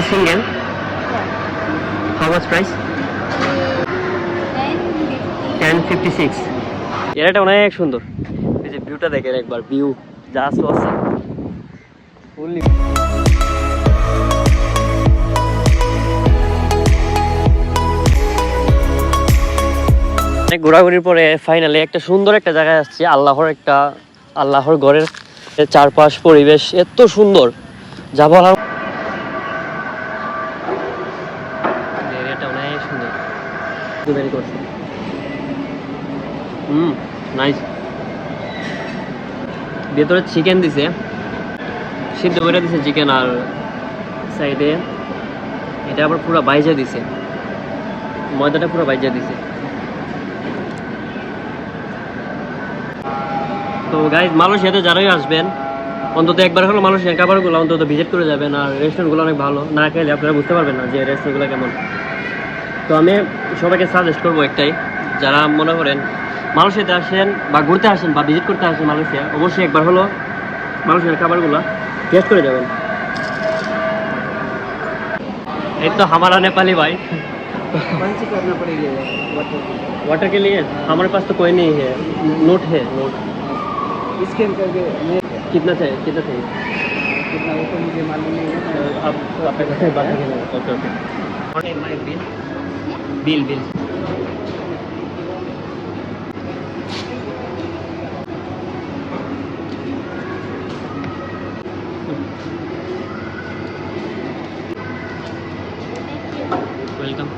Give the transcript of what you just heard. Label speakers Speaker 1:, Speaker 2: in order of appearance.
Speaker 1: only single. How much price? Ten fifty six এরাটা অনেক সুন্দর। এই যে ভিউটা দেখেন একবার ভিউ আছে আছে ফুললি অনেক ঘোরাঘুরির পরে ফাইনালি একটা সুন্দর একটা জায়গায় আসছি, আল্লাহর একটা, আল্লাহর ঘরের চারপাশ, পরিবেশ, এত সুন্দর। যা বলার অনেক সুন্দর বেরি করছে হুম নাইস ভেতরে চিকেন দিছে। সিদ্ধ করে দিছে চিকেন আর সাইডে এটা আবার পুরো বাইজা দিছে। ময়দাটা পুরো বাইজা দিছে। তো গাইজ মালয়েশিয়াতে যারাই আসবেন, অন্তত একবার হলো মালয়েশিয়ার খাবারগুলো অন্তত ভিজিট করে যাবেন। আর রেস্টুরেন্টগুলো অনেক ভালো। না খেলে আপনারা বুঝতে পারবেন না যে রেস্টুরেন্টগুলো কেমন। তো আমি সবাইকে সাজেস্ট করবো একটাই যারা মনে করেন মালয়েশিয়াতে আসেন বা ঘুরতে আসেন বা ভিজিট করতে আসেন মালয়েশিয়া অবশ্যই একবার হলো মালয়েশিয়ার খাবারগুলো টেস্ট করে যাবেন এই তো हमारा नेपाली भाई
Speaker 2: कौन सी करना पड़ेगी वाटर
Speaker 1: वाटर के लिए हमारे पास तो कोई नहीं है नोट है नोट
Speaker 2: स्कैन करके मैं
Speaker 1: कितना चाहिए कितना चाहिए
Speaker 2: कितना वो तो मुझे मालूम नहीं है
Speaker 1: आप आप बात करें okay okay Bill, Bill. Welcome.